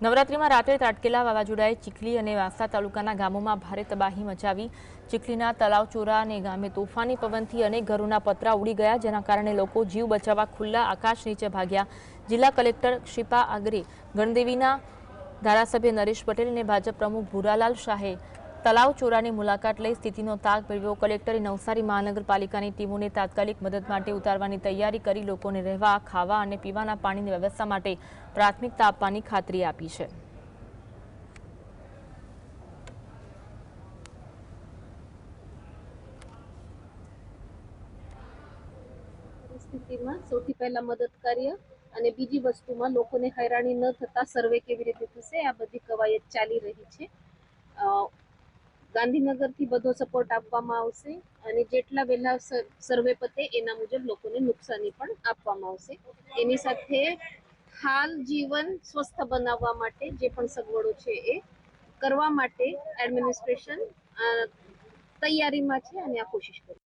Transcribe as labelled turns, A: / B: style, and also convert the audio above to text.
A: નવરાત્રીમાં રાત્રે ત્રાટકેલા વાવાઝોડાએ ચીખલી અને વાંસદા તાલુકાના ગામોમાં ભારે તબાહી મચાવી ચીખલીના તલાવચોરા અને ગામે તોફાની પવનથી અનેક ઘરોના પતરા ઉડી ગયા, જેના કારણે લોકો જીવ બચાવવા ખુલ્લા આકાશ નીચે ભાગ્યા. જિલ્લા કલેક્ટર શિપા આગરે ગણદેવીના ધારાસભ્ય નરેશ પટેલ અને ભાજપ પ્રમુખ ભૂરાલાલ શાહે તલાવ ચોરાની મુલાકાત લઈ સ્થિતિનો તાગ મેળવ્યો કલેક્ટરે નવસારી મહાનગરપાલિકાની ટીમોને તાત્કાલિક મદદ માટે ઉતારવાની તૈયારી કરી લોકોને રહેવા, ખાવા અને પીવાના પાણીની વ્યવસ્થા માટે પ્રાથમિકતા આપવાની ખાતરી આપી છે.
B: સૌથી પહેલા મદદ કાર્ય અને બીજી વસ્તુમાં લોકોને હેરાની ન થતા સર્વે કેવી રીતે થશે, આ બધી કવાયત ચાલી રહી છે. ગાંધીનગરથી બધો સપોર્ટ આપવામાં આવશે અને જેટલા વહેલા સર્વે પતે એના મુજબ લોકોને નુકસાની પણ આપવામાં આવશે. એની સાથે હાલ જીવન સ્વસ્થ બનાવવા માટે જે પણ સગવડો છે એ કરવા માટે એડમિનિસ્ટ્રેશન તૈયારીમાં છે અને આ કોશિશ કરી